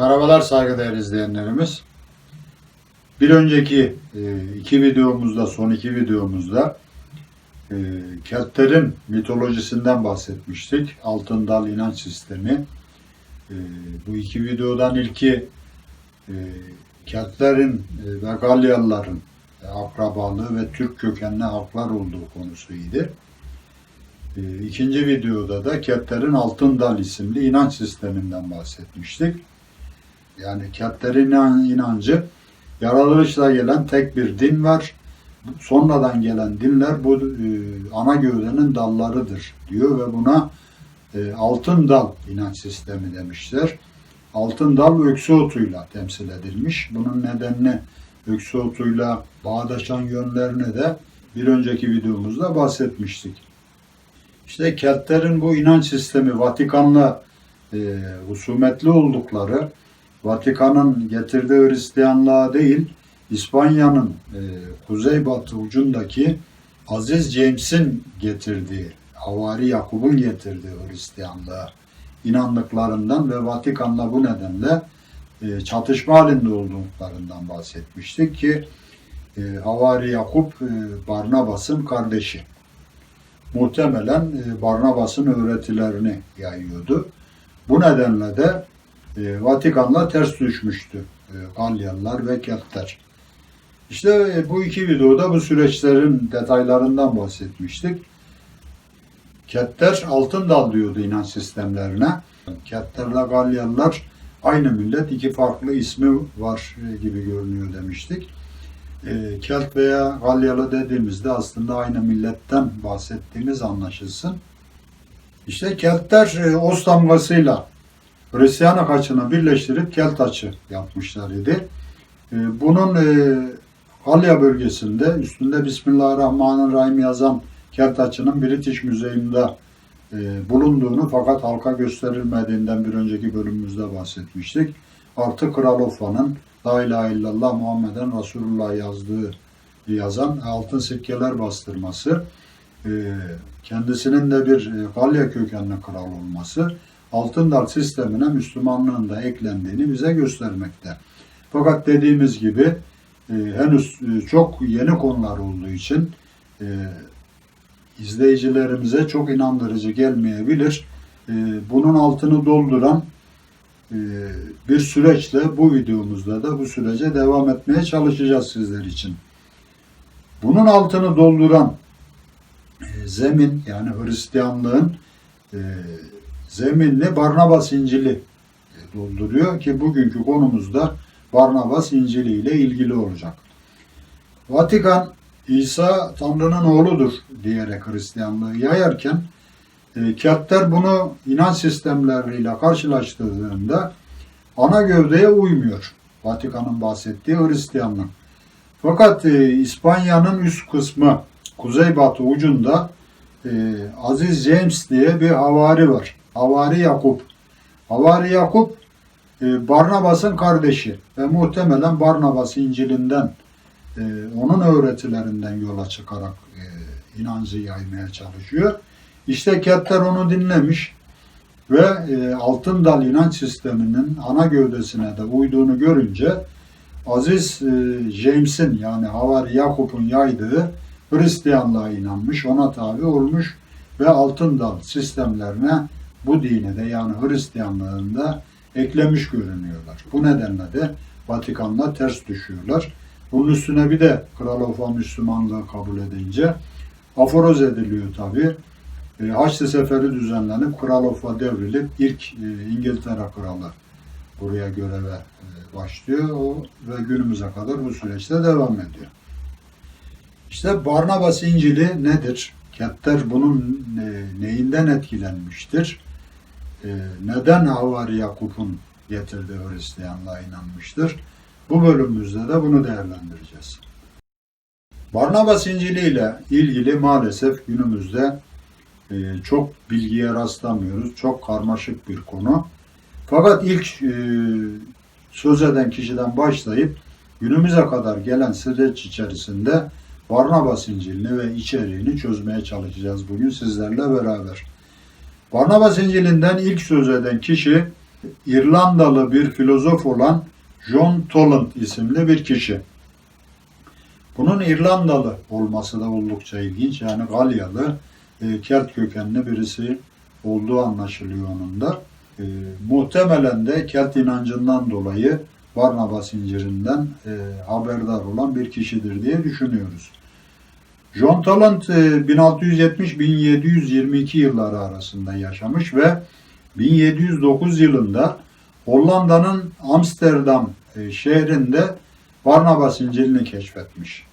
Merhabalar saygıdeğer izleyenlerimiz. Bir önceki e, iki videomuzda, son iki videomuzda e, Keltlerin mitolojisinden bahsetmiştik. Altın Dal inanç sistemi. E, bu iki videodan ilki Keltlerin ve Galyalıların akrabalığı ve Türk kökenli halklar olduğu konusuydu. İkinci videoda da Keltlerin Altın Dal isimli inanç sisteminden bahsetmiştik. Yani Keltlerin inan- inancı yaratılışla gelen tek bir din var. Sonradan gelen dinler bu e, ana gövdenin dallarıdır diyor ve buna e, altın dal inanç sistemi demişler. Altın dal öksü otuyla temsil edilmiş. Bunun nedenini öksü otuyla bağdaşan yönlerini de bir önceki videomuzda bahsetmiştik. İşte Keltlerin bu inanç sistemi Vatikan'la e, husumetli oldukları Vatikan'ın getirdiği Hristiyanlığa değil, İspanya'nın e, kuzeybatı ucundaki Aziz James'in getirdiği, Havari Yakup'un getirdiği Hristiyanlığa inandıklarından ve Vatikan'la bu nedenle e, çatışma halinde olduklarından bahsetmiştik ki e, Havari Yakup e, Barnabas'ın kardeşi. Muhtemelen e, Barnabas'ın öğretilerini yayıyordu. Bu nedenle de Vatikan'la ters düşmüştü e, Galyalılar ve Keltler. İşte e, bu iki videoda bu süreçlerin detaylarından bahsetmiştik. Keltler altın dal diyordu inanç sistemlerine. Keltlerle Galyalılar aynı millet, iki farklı ismi var e, gibi görünüyor demiştik. E, Kelt veya Galyalı dediğimizde aslında aynı milletten bahsettiğimiz anlaşılsın. İşte Keltler e, Oz damgasıyla Hristiyan açını birleştirip Kelt açı yapmışlar idi. E, Bunun e, Galya bölgesinde üstünde Bismillahirrahmanirrahim yazan Kelt açının British Müzeyinde e, bulunduğunu fakat halka gösterilmediğinden bir önceki bölümümüzde bahsetmiştik. Artı Kral Ofa'nın La ilahe illallah Muhammeden Resulullah yazdığı yazan altın sikkeler bastırması, e, kendisinin de bir e, Galya kökenli kral olması, altın dal sistemine Müslümanlığın da eklendiğini bize göstermekte. Fakat dediğimiz gibi e, henüz e, çok yeni konular olduğu için e, izleyicilerimize çok inandırıcı gelmeyebilir. E, bunun altını dolduran e, bir süreçle bu videomuzda da bu sürece devam etmeye çalışacağız sizler için. Bunun altını dolduran e, zemin yani Hristiyanlığın e, zeminini Barnabas İncil'i dolduruyor ki bugünkü konumuzda Barnabas İncil'i ile ilgili olacak. Vatikan İsa Tanrı'nın oğludur diyerek Hristiyanlığı yayarken e, Keltler bunu inanç sistemleriyle karşılaştırdığında ana gövdeye uymuyor. Vatikan'ın bahsettiği Hristiyanlık. Fakat e, İspanya'nın üst kısmı kuzeybatı ucunda e, Aziz James diye bir havari var. Havari Yakup. Havari Yakup e, Barnabas'ın kardeşi ve muhtemelen Barnabas İncil'inden e, onun öğretilerinden yola çıkarak e, inancı yaymaya çalışıyor. İşte Kepler onu dinlemiş ve altın dal inanç sisteminin ana gövdesine de uyduğunu görünce Aziz James'in yani Havari Yakup'un yaydığı Hristiyanlığa inanmış, ona tabi olmuş ve altın dal sistemlerine bu dini de yani Hristiyanlığını da eklemiş görünüyorlar. Bu nedenle de Vatikan'la ters düşüyorlar. Bunun üstüne bir de Kral Ofa Müslümanlığı kabul edince aforoz ediliyor tabi. E, Haçlı Seferi düzenlenip Kral Ofa devrilip ilk e, İngiltere Kralı buraya göreve e, başlıyor o ve günümüze kadar bu süreçte devam ediyor. İşte Barnabas İncil'i nedir? Kepter bunun neyinden etkilenmiştir? E, neden Havari Yakup'un getirdiği Hristiyanlığa inanmıştır? Bu bölümümüzde de bunu değerlendireceğiz. Barnabas İncil'i ile ilgili maalesef günümüzde e, çok bilgiye rastlamıyoruz. Çok karmaşık bir konu. Fakat ilk e, söz eden kişiden başlayıp günümüze kadar gelen süreç içerisinde Barnabas İncil'ini ve içeriğini çözmeye çalışacağız bugün sizlerle beraber. Barnabas İncil'inden ilk söz eden kişi İrlandalı bir filozof olan John Toland isimli bir kişi. Bunun İrlandalı olması da oldukça ilginç. Yani Galyalı, e, Kelt kökenli birisi olduğu anlaşılıyor onun da. E, muhtemelen de Kelt inancından dolayı Barnabas incirinden e, haberdar olan bir kişidir diye düşünüyoruz. John e, 1670-1722 yılları arasında yaşamış ve 1709 yılında Hollanda'nın Amsterdam e, şehrinde Barnabas İncil'ini keşfetmiş.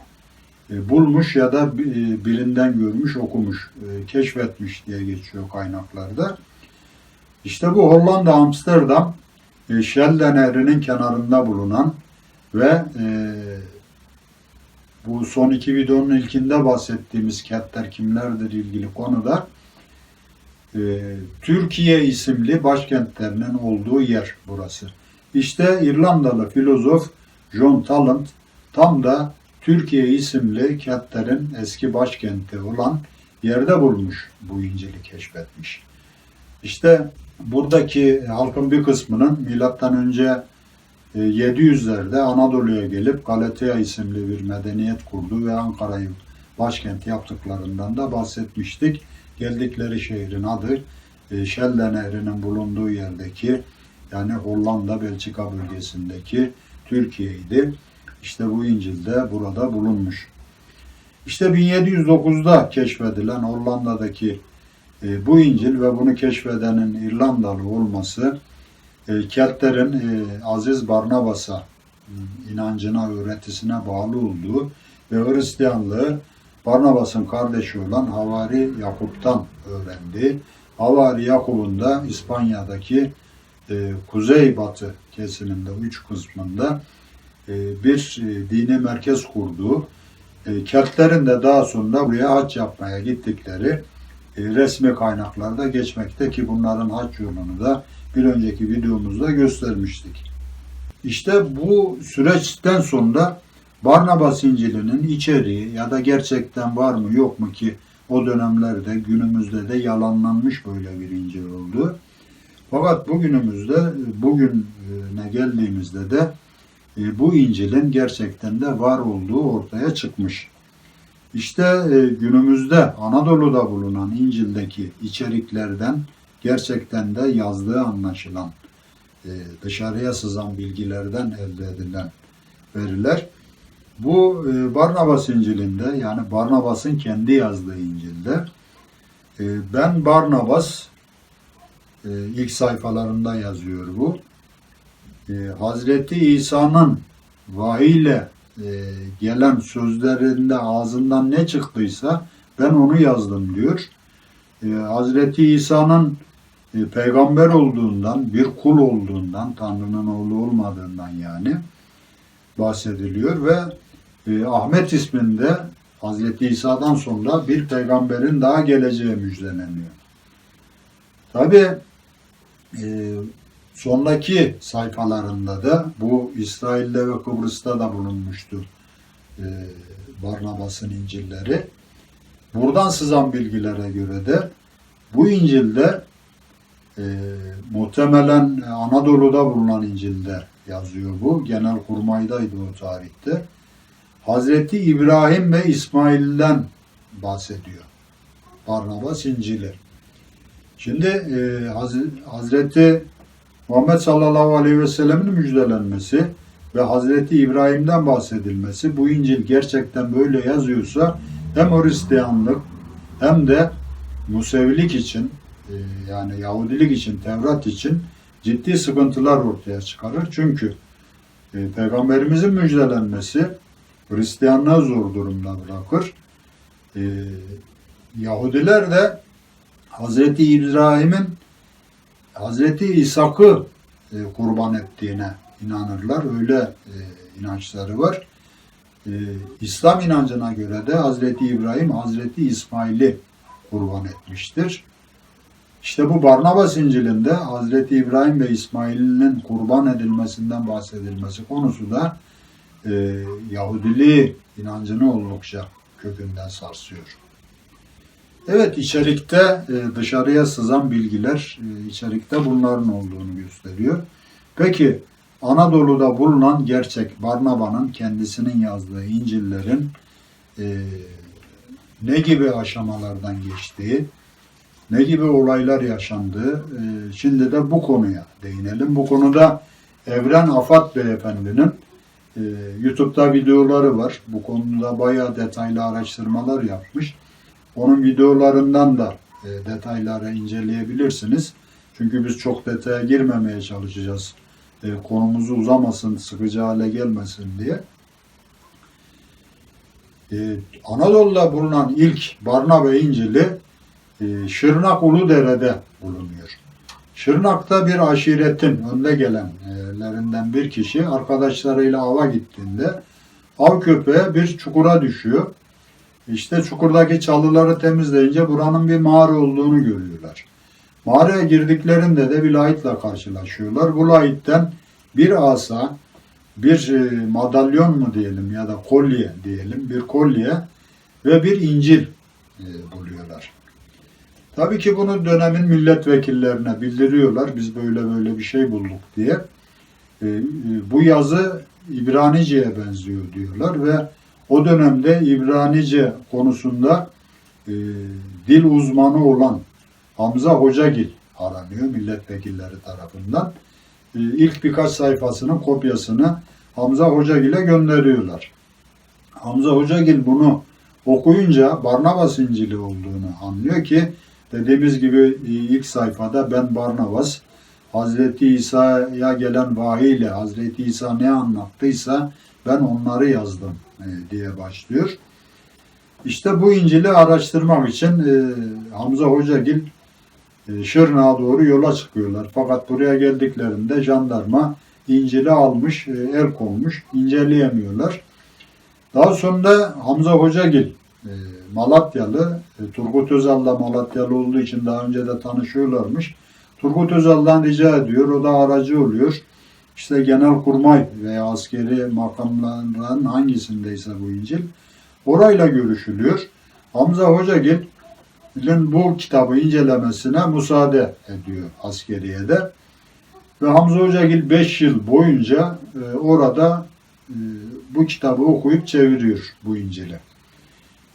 E, bulmuş ya da e, birinden görmüş, okumuş, e, keşfetmiş diye geçiyor kaynaklarda. İşte bu Hollanda Amsterdam e, Schelde Nehri'nin kenarında bulunan ve e, bu son iki videonun ilkinde bahsettiğimiz kentler kimlerdir ilgili konuda e, Türkiye isimli başkentlerinin olduğu yer burası. İşte İrlandalı filozof John Tallant tam da Türkiye isimli kentlerin eski başkenti olan yerde bulmuş bu İncil'i keşfetmiş. İşte buradaki halkın bir kısmının milattan önce 700'lerde Anadolu'ya gelip Galatea isimli bir medeniyet kurdu ve Ankara'yı başkent yaptıklarından da bahsetmiştik. Geldikleri şehrin adı e, Schelde Nehri'nin bulunduğu yerdeki yani Hollanda Belçika bölgesindeki Türkiye'ydi. İşte bu İncil'de burada bulunmuş. İşte 1709'da keşfedilen Hollanda'daki e, bu İncil ve bunu keşfedenin İrlandalı olması e, Keltlerin e, Aziz Barnabas'a e, inancına, öğretisine bağlı olduğu ve Hristiyanlığı Barnabas'ın kardeşi olan Havari Yakup'tan öğrendi. Havari Yakup'un da İspanya'daki e, kuzeybatı kesiminde, üç kısmında e, bir e, dini merkez kurduğu, e, Keltlerin de daha sonra buraya hac yapmaya gittikleri e, resmi kaynaklarda geçmekte ki bunların hac yolunu da bir önceki videomuzda göstermiştik. İşte bu süreçten sonra Barnabas İncil'inin içeriği ya da gerçekten var mı yok mu ki o dönemlerde günümüzde de yalanlanmış böyle bir İncil oldu. Fakat bugünümüzde bugüne geldiğimizde de e, bu İncil'in gerçekten de var olduğu ortaya çıkmış. İşte e, günümüzde Anadolu'da bulunan İncil'deki içeriklerden gerçekten de yazdığı anlaşılan, e, dışarıya sızan bilgilerden elde edilen veriler. Bu e, Barnabas İncil'inde yani Barnabas'ın kendi yazdığı İncil'de e, ben Barnabas ilk sayfalarında yazıyor bu. Hazreti İsa'nın vahiyle gelen sözlerinde ağzından ne çıktıysa ben onu yazdım diyor. Hazreti İsa'nın peygamber olduğundan, bir kul olduğundan, Tanrı'nın oğlu olmadığından yani bahsediliyor ve e, Ahmet isminde Hazreti İsa'dan sonra bir peygamberin daha geleceği müjdeleniyor. Tabi e, sondaki sayfalarında da bu İsrail'de ve Kıbrıs'ta da bulunmuştu e, Barnabas'ın İncil'leri. Buradan sızan bilgilere göre de bu İncil'de e, muhtemelen Anadolu'da bulunan İncil'de yazıyor bu. Genel kurmaydaydı o tarihte. Hazreti İbrahim ve İsmail'den bahsediyor. Barnabas İncil'i. Şimdi e, Hazreti Muhammed sallallahu aleyhi ve sellemin müjdelenmesi ve Hazreti İbrahim'den bahsedilmesi bu İncil gerçekten böyle yazıyorsa hem Hristiyanlık hem de Musevilik için yani Yahudilik için, Tevrat için ciddi sıkıntılar ortaya çıkarır. Çünkü e, Peygamberimizin müjdelenmesi Hristiyanlığı zor durumda bırakır. E, Yahudiler de Hazreti İbrahim'in Hazreti İshak'ı e, kurban ettiğine inanırlar. Öyle e, inançları var. E, İslam inancına göre de Hazreti İbrahim Hazreti İsmail'i kurban etmiştir. İşte bu Barnabas İncil'inde Hazreti İbrahim ve İsmail'in kurban edilmesinden bahsedilmesi konusu da e, Yahudiliği inancını oldukça kökünden sarsıyor. Evet içerikte e, dışarıya sızan bilgiler e, içerikte bunların olduğunu gösteriyor. Peki Anadolu'da bulunan gerçek Barnaba'nın kendisinin yazdığı İncil'lerin e, ne gibi aşamalardan geçtiği, ne gibi olaylar yaşandığı, e, şimdi de bu konuya değinelim. Bu konuda Evren Afat Beyefendi'nin e, YouTube'da videoları var. Bu konuda bayağı detaylı araştırmalar yapmış. Onun videolarından da e, detayları inceleyebilirsiniz. Çünkü biz çok detaya girmemeye çalışacağız. E, konumuzu uzamasın, sıkıcı hale gelmesin diye. E, Anadolu'da bulunan ilk Barnaba İncil'i e, Şırnak Uludere'de bulunuyor. Şırnak'ta bir aşiretin önde gelenlerinden bir kişi arkadaşlarıyla ava gittiğinde av köpeği bir çukura düşüyor. İşte çukurdaki çalıları temizleyince buranın bir mağara olduğunu görüyorlar. Mağaraya girdiklerinde de bir lahitla karşılaşıyorlar. Bu lahitten bir asa, bir e, madalyon mu diyelim ya da kolye diyelim, bir kolye ve bir incil e, buluyorlar. Tabii ki bunu dönemin milletvekillerine bildiriyorlar. Biz böyle böyle bir şey bulduk diye. E, e, bu yazı İbranice'ye benziyor diyorlar ve o dönemde İbranice konusunda e, dil uzmanı olan Hamza Hocagil aranıyor milletvekilleri tarafından. E, ilk birkaç sayfasının kopyasını Hamza Hocagil'e gönderiyorlar. Hamza Hocagil bunu okuyunca Barnabas İncil'i olduğunu anlıyor ki dediğimiz gibi e, ilk sayfada ben Barnabas Hazreti İsa'ya gelen vahiy ile Hazreti İsa ne anlattıysa ben onları yazdım e, diye başlıyor. İşte bu İncil'i araştırmak için e, Hamza Hocagil e, Şırnak'a doğru yola çıkıyorlar. Fakat buraya geldiklerinde jandarma İncil'i almış, el konmuş, inceleyemiyorlar. Daha sonra Hamza Hocagil e, Malatyalı, e, Turgut Özal da Malatyalı olduğu için daha önce de tanışıyorlarmış. Turgut Özal'dan rica ediyor, o da aracı oluyor. İşte genelkurmay veya askeri makamların hangisindeyse bu İncil orayla görüşülüyor. Hamza Hocagil'in bu kitabı incelemesine müsaade ediyor askeriyede. Ve Hamza Hocagil 5 yıl boyunca e, orada e, bu kitabı okuyup çeviriyor bu İncil'i.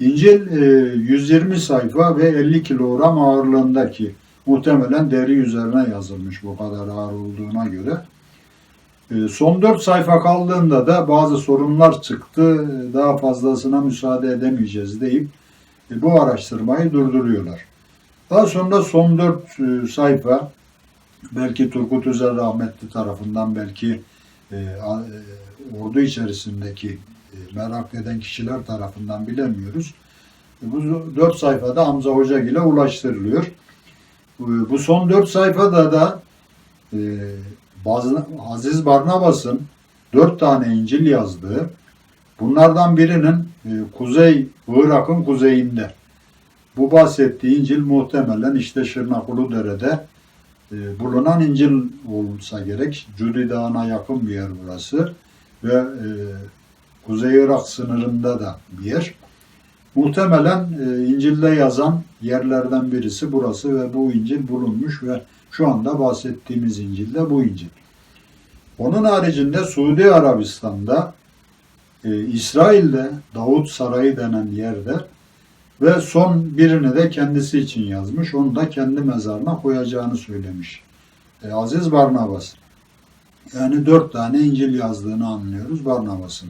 İncil e, 120 sayfa ve 50 kilogram ağırlığındaki muhtemelen deri üzerine yazılmış bu kadar ağır olduğuna göre. E, son 4 sayfa kaldığında da bazı sorunlar çıktı. Daha fazlasına müsaade edemeyeceğiz deyip e, bu araştırmayı durduruyorlar. Daha sonra son 4 e, sayfa belki Turgut Özel rahmetli tarafından belki e, e, ordu içerisindeki e, merak eden kişiler tarafından bilemiyoruz. E, Bu dört sayfada Hamza Hoca ile ulaştırılıyor. E, Bu son dört sayfada da e, Aziz Barnabas'ın dört tane İncil yazdığı, bunlardan birinin e, Kuzey Irak'ın kuzeyinde. Bu bahsettiği İncil muhtemelen işte Şırnak Uludere'de e, bulunan İncil olsa gerek. Cudi Dağı'na yakın bir yer burası ve e, Kuzey Irak sınırında da bir yer. Muhtemelen e, İncil'de yazan yerlerden birisi burası ve bu İncil bulunmuş ve şu anda bahsettiğimiz İncil de bu İncil. Onun haricinde Suudi Arabistan'da, e, İsrail'de Davut Sarayı denen yerde ve son birini de kendisi için yazmış. Onu da kendi mezarına koyacağını söylemiş. E, Aziz Barnabas. Yani dört tane İncil yazdığını anlıyoruz Barnabas'ın.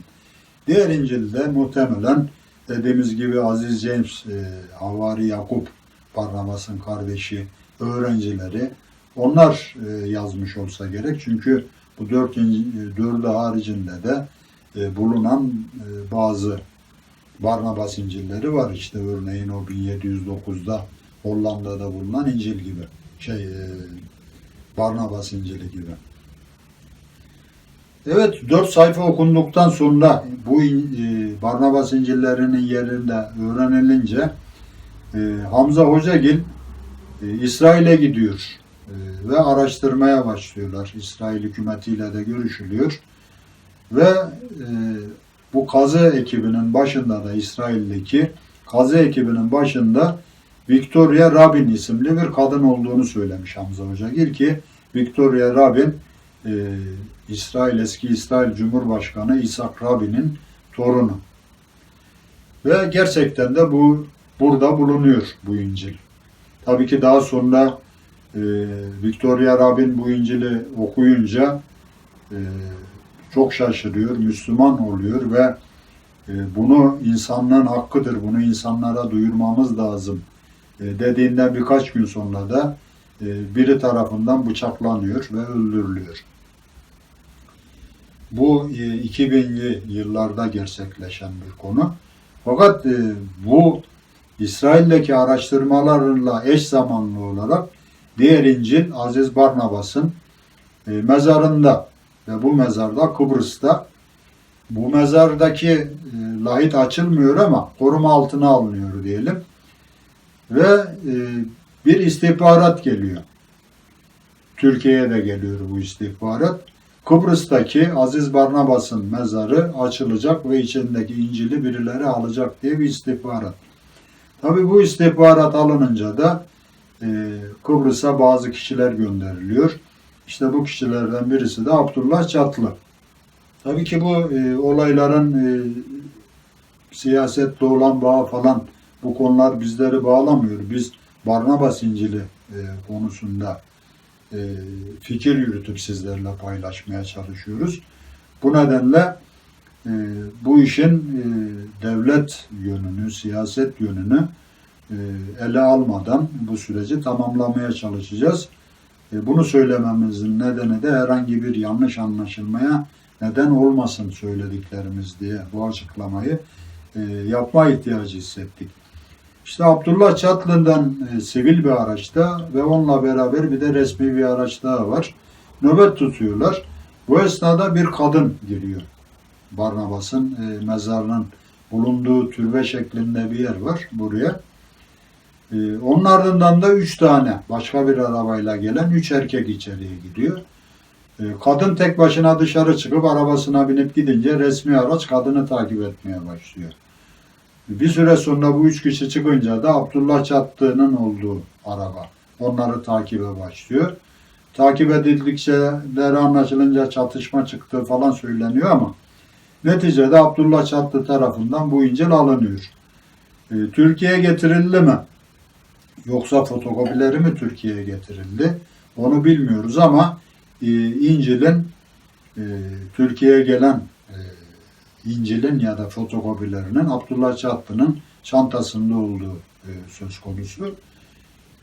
Diğer İncil'de muhtemelen dediğimiz gibi Aziz James, e, Havari Yakup, Barnabas'ın kardeşi, öğrencileri onlar e, yazmış olsa gerek. Çünkü bu dört İncil, dördü haricinde de e, bulunan e, bazı Barnabas İncil'leri var. İşte örneğin o 1709'da Hollanda'da bulunan İncil gibi. Şey e, Barnabas İncil'i gibi. Evet, dört sayfa okunduktan sonra bu e, Barnabas İncil'lerinin yerinde öğrenilince e, Hamza Hocagil e, İsrail'e gidiyor e, ve araştırmaya başlıyorlar. İsrail hükümetiyle de görüşülüyor. Ve e, bu kazı ekibinin başında da İsrail'deki kazı ekibinin başında Victoria Rabin isimli bir kadın olduğunu söylemiş Hamza Hocagil ki Victoria Rabin e, İsrail eski İsrail Cumhurbaşkanı İshak Rabin'in torunu. Ve gerçekten de bu burada bulunuyor bu İncil. Tabii ki daha sonra e, Victoria Rabin bu İncil'i okuyunca e, çok şaşırıyor, Müslüman oluyor ve e, bunu insanlığın hakkıdır, bunu insanlara duyurmamız lazım e, dediğinden birkaç gün sonra da e, biri tarafından bıçaklanıyor ve öldürülüyor. Bu e, 2000'li yıllarda gerçekleşen bir konu. Fakat e, bu İsrail'deki araştırmalarla eş zamanlı olarak diğer İncil Aziz Barnabas'ın e, mezarında ve bu mezarda Kıbrıs'ta bu mezardaki e, lahit açılmıyor ama koruma altına alınıyor diyelim. Ve e, bir istihbarat geliyor. Türkiye'ye de geliyor bu istihbarat. Kıbrıs'taki Aziz Barnabas'ın mezarı açılacak ve içindeki İncil'i birileri alacak diye bir istihbarat. Tabi bu istihbarat alınınca da e, Kıbrıs'a bazı kişiler gönderiliyor. İşte bu kişilerden birisi de Abdullah Çatlı. Tabii ki bu e, olayların e, siyasetle olan bağı falan bu konular bizleri bağlamıyor. Biz Barnabas İncil'i e, konusunda fikir yürütüp sizlerle paylaşmaya çalışıyoruz. Bu nedenle e, bu işin e, devlet yönünü, siyaset yönünü e, ele almadan bu süreci tamamlamaya çalışacağız. E, bunu söylememizin nedeni de herhangi bir yanlış anlaşılmaya neden olmasın söylediklerimiz diye bu açıklamayı e, yapma ihtiyacı hissettik. İşte Abdullah Çatlı'ndan e, sivil bir araçta ve onunla beraber bir de resmi bir araç daha var. Nöbet tutuyorlar. Bu esnada bir kadın giriyor. Barnabas'ın e, mezarının bulunduğu türbe şeklinde bir yer var buraya. E, onun ardından da üç tane başka bir arabayla gelen üç erkek içeriye giriyor. E, kadın tek başına dışarı çıkıp arabasına binip gidince resmi araç kadını takip etmeye başlıyor. Bir süre sonra bu üç kişi çıkınca da Abdullah Çatlı'nın olduğu araba onları takibe başlıyor. Takip edildikçe anlaşılınca çatışma çıktığı falan söyleniyor ama neticede Abdullah Çatlı tarafından bu İncil alınıyor. E, Türkiye'ye getirildi mi? Yoksa fotokopileri mi Türkiye'ye getirildi? Onu bilmiyoruz ama e, İncil'in e, Türkiye'ye gelen İncil'in ya da fotokopilerinin Abdullah Çatlı'nın çantasında olduğu e, söz konusu.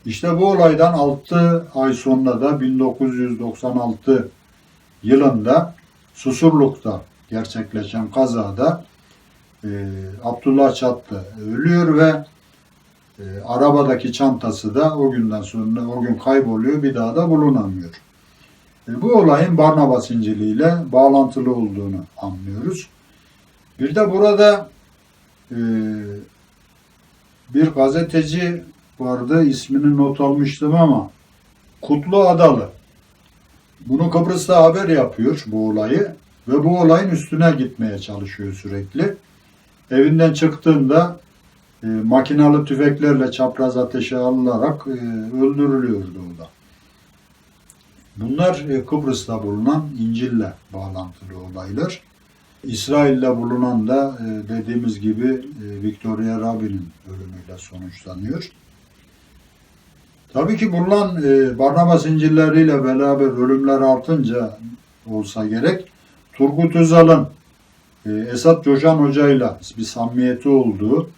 İşte bu olaydan 6 ay sonra da 1996 yılında Susurluk'ta gerçekleşen kazada e, Abdullah Çatlı ölüyor ve e, arabadaki çantası da o günden sonra o gün kayboluyor bir daha da bulunamıyor. E, bu olayın Barnabas İncil'i ile bağlantılı olduğunu anlıyoruz. Bir de burada e, bir gazeteci vardı ismini not almıştım ama Kutlu Adalı. Bunu Kıbrıs'ta haber yapıyor bu olayı ve bu olayın üstüne gitmeye çalışıyor sürekli. Evinden çıktığında e, makinalı tüfeklerle çapraz ateşe alınarak e, öldürülüyordu o da. Bunlar e, Kıbrıs'ta bulunan İncil'le bağlantılı olaylar. İsrail'de bulunan da e, dediğimiz gibi e, Victoria Rabin'in ölümüyle sonuçlanıyor. Tabii ki bulunan e, Barnabas İncil'leriyle beraber ölümler artınca olsa gerek Turgut Özal'ın Esat Coşan Hoca ile bir samimiyeti olduğu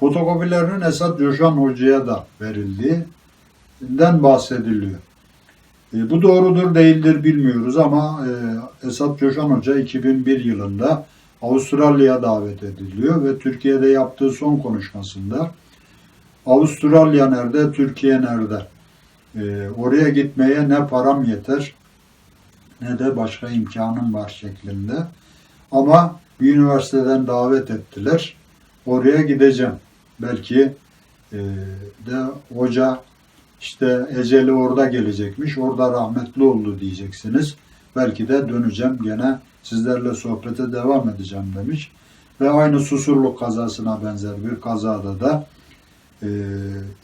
fotokopilerinin Esat Coşan Hoca'ya da verildiğinden bahsediliyor. E, bu doğrudur değildir bilmiyoruz ama e, Esat Coşan Hoca 2001 yılında Avustralya'ya davet ediliyor ve Türkiye'de yaptığı son konuşmasında Avustralya nerede, Türkiye nerede? E, oraya gitmeye ne param yeter ne de başka imkanım var şeklinde. Ama bir üniversiteden davet ettiler. Oraya gideceğim. Belki e, de hoca işte eceli orada gelecekmiş, orada rahmetli oldu diyeceksiniz. Belki de döneceğim gene sizlerle sohbete devam edeceğim demiş. Ve aynı Susurluk kazasına benzer bir kazada da e,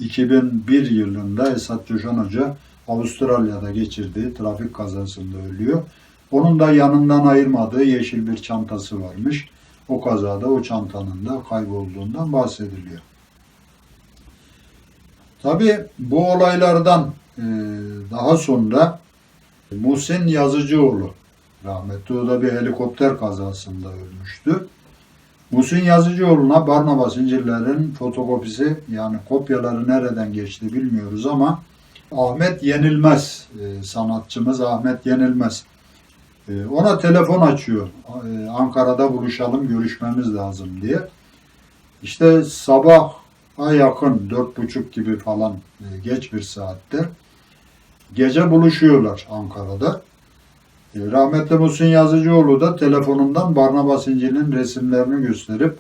2001 yılında Esat Coşan Hoca Avustralya'da geçirdiği trafik kazasında ölüyor. Onun da yanından ayırmadığı yeşil bir çantası varmış. O kazada o çantanın da kaybolduğundan bahsediliyor. Tabi bu olaylardan e, daha sonra Muhsin Yazıcıoğlu rahmetli o da bir helikopter kazasında ölmüştü. Muhsin Yazıcıoğlu'na Barnabas İncil'lerin fotokopisi yani kopyaları nereden geçti bilmiyoruz ama Ahmet Yenilmez e, sanatçımız Ahmet Yenilmez e, ona telefon açıyor. Ankara'da buluşalım görüşmemiz lazım diye. İşte sabah yakın dört buçuk gibi falan e, geç bir saatte gece buluşuyorlar Ankara'da. E, Rahmetli Muhsin Yazıcıoğlu da telefonundan Barnabas İncil'in resimlerini gösterip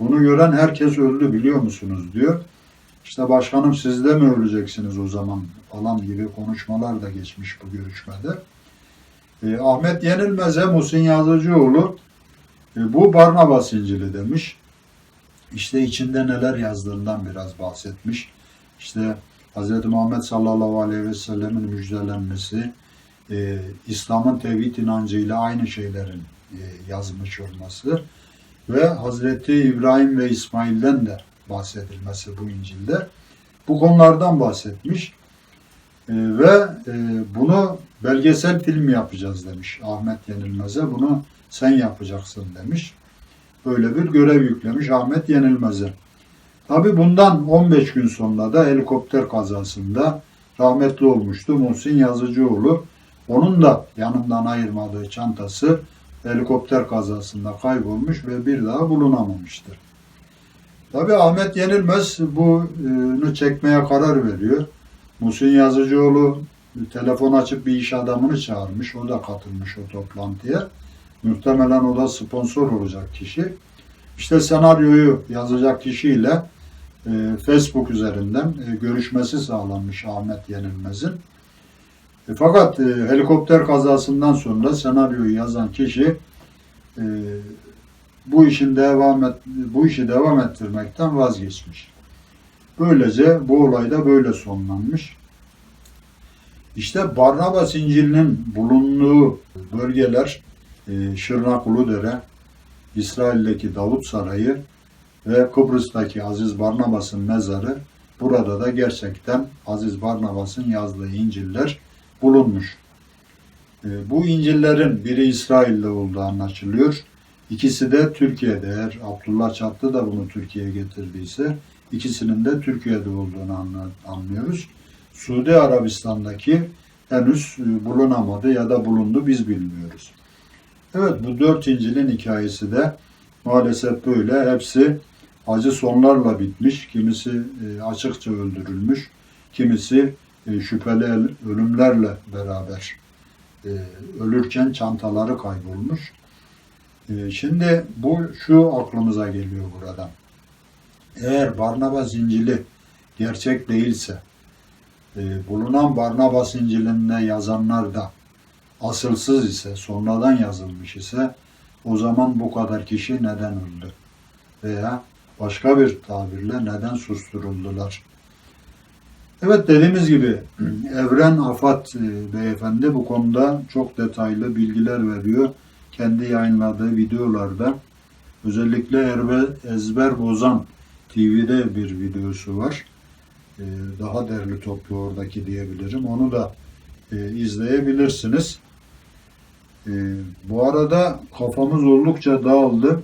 bunu gören herkes öldü biliyor musunuz diyor. İşte başkanım siz de mi öleceksiniz o zaman falan gibi konuşmalar da geçmiş bu görüşmede. E, Ahmet Yenilmez'e Muhsin Yazıcıoğlu e, bu Barnabas İncil'i demiş. İşte içinde neler yazdığından biraz bahsetmiş. İşte Hz. Muhammed sallallahu aleyhi ve sellemin müjdelenmesi, e, İslam'ın tevhid inancıyla aynı şeylerin e, yazmış olması ve Hazreti İbrahim ve İsmail'den de bahsedilmesi bu İncil'de. Bu konulardan bahsetmiş. E, ve e, bunu belgesel film yapacağız demiş Ahmet Yenilmez'e. Bunu sen yapacaksın demiş. Böyle bir görev yüklemiş Ahmet Yenilmez'e. Tabi bundan 15 gün sonra da helikopter kazasında rahmetli olmuştu Muhsin Yazıcıoğlu. Onun da yanından ayırmadığı çantası helikopter kazasında kaybolmuş ve bir daha bulunamamıştır. Tabi Ahmet Yenilmez bunu çekmeye karar veriyor. Muhsin Yazıcıoğlu telefon açıp bir iş adamını çağırmış. O da katılmış o toplantıya. Muhtemelen o da sponsor olacak kişi. İşte senaryoyu yazacak kişiyle e, Facebook üzerinden e, görüşmesi sağlanmış Ahmet Yenilmez'in. E, fakat e, helikopter kazasından sonra senaryoyu yazan kişi e, bu işin devam et, bu işi devam ettirmekten vazgeçmiş. Böylece bu olay da böyle sonlanmış. İşte Barnabas İncil'inin bulunduğu bölgeler Şırnak Uludere, İsrail'deki Davut Sarayı ve Kıbrıs'taki Aziz Barnabas'ın mezarı burada da gerçekten Aziz Barnabas'ın yazdığı İncil'ler bulunmuş. E, bu İncil'lerin biri İsrail'de olduğu anlaşılıyor. İkisi de Türkiye'de. Eğer Abdullah Çatlı da bunu Türkiye'ye getirdiyse ikisinin de Türkiye'de olduğunu anlıyoruz. Suudi Arabistan'daki henüz e, bulunamadı ya da bulundu biz bilmiyoruz. Evet bu dört İncil'in hikayesi de maalesef böyle. Hepsi acı sonlarla bitmiş. Kimisi e, açıkça öldürülmüş. Kimisi e, şüpheli ölümlerle beraber ölürken çantaları kaybolmuş. Şimdi bu şu aklımıza geliyor buradan. Eğer Barnabas İncil'i gerçek değilse e, bulunan Barnabas İncil'inde yazanlar da asılsız ise, sonradan yazılmış ise o zaman bu kadar kişi neden öldü? Veya başka bir tabirle neden susturuldular? Evet dediğimiz gibi Evren Afat e, beyefendi bu konuda çok detaylı bilgiler veriyor. Kendi yayınladığı videolarda özellikle Erbe, Ezber Bozan TV'de bir videosu var. Ee, daha değerli toplu oradaki diyebilirim. Onu da e, izleyebilirsiniz. E, bu arada kafamız oldukça dağıldı.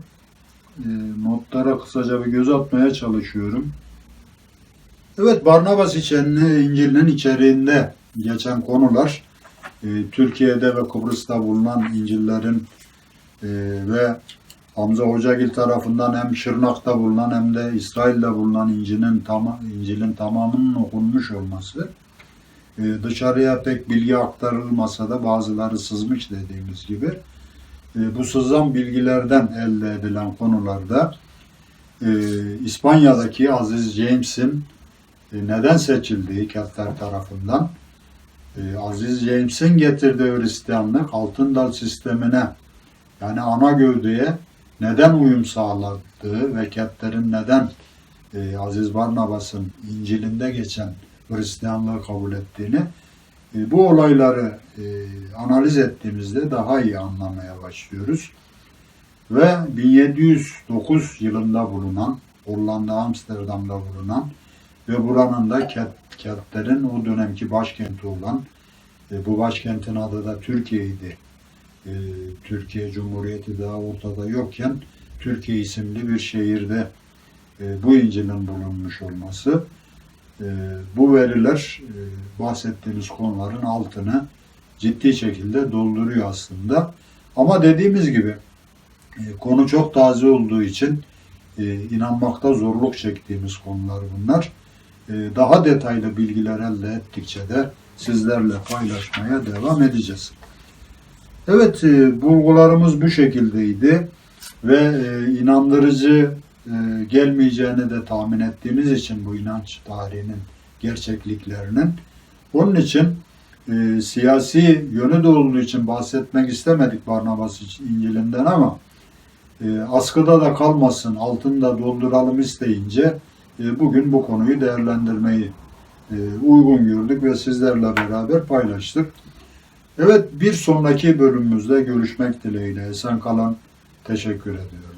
E, notlara kısaca bir göz atmaya çalışıyorum. Evet Barnabas içeriğinde, İncil'in içeriğinde geçen konular e, Türkiye'de ve Kıbrıs'ta bulunan İncil'lerin e, ve Hamza Hocagil tarafından hem Şırnak'ta bulunan hem de İsrail'de bulunan İncil'in, tam, İncil'in tamamının okunmuş olması dışarıya pek bilgi aktarılmasa da bazıları sızmış dediğimiz gibi. E, bu sızan bilgilerden elde edilen konularda e, İspanya'daki Aziz James'in e, neden seçildiği Keltler tarafından e, Aziz James'in getirdiği Hristiyanlık altın dal sistemine yani ana gövdeye neden uyum sağladığı ve Kepler'in neden Aziz Barnabas'ın İncil'inde geçen Hristiyanlığı kabul ettiğini e, bu olayları e, analiz ettiğimizde daha iyi anlamaya başlıyoruz. Ve 1709 yılında bulunan Hollanda Amsterdam'da bulunan ve buranın da Keltlerin o dönemki başkenti olan e, bu başkentin adı da Türkiye'ydi. Türkiye Cumhuriyeti daha ortada yokken Türkiye isimli bir şehirde bu İncil'in bulunmuş olması bu veriler e, bahsettiğimiz konuların altını ciddi şekilde dolduruyor aslında. Ama dediğimiz gibi e, konu çok taze olduğu için e, inanmakta zorluk çektiğimiz konular bunlar. Daha detaylı bilgiler elde ettikçe de sizlerle paylaşmaya devam edeceğiz. Evet, bulgularımız bu şekildeydi ve inandırıcı gelmeyeceğini de tahmin ettiğimiz için bu inanç tarihinin gerçekliklerinin onun için e, siyasi yönü de olduğu için bahsetmek istemedik Barnabas İncil'inden ama e, askıda da kalmasın, altında dolduralım isteyince e, bugün bu konuyu değerlendirmeyi e, uygun gördük ve sizlerle beraber paylaştık. Evet bir sonraki bölümümüzde görüşmek dileğiyle. Esen kalın. Teşekkür ediyorum.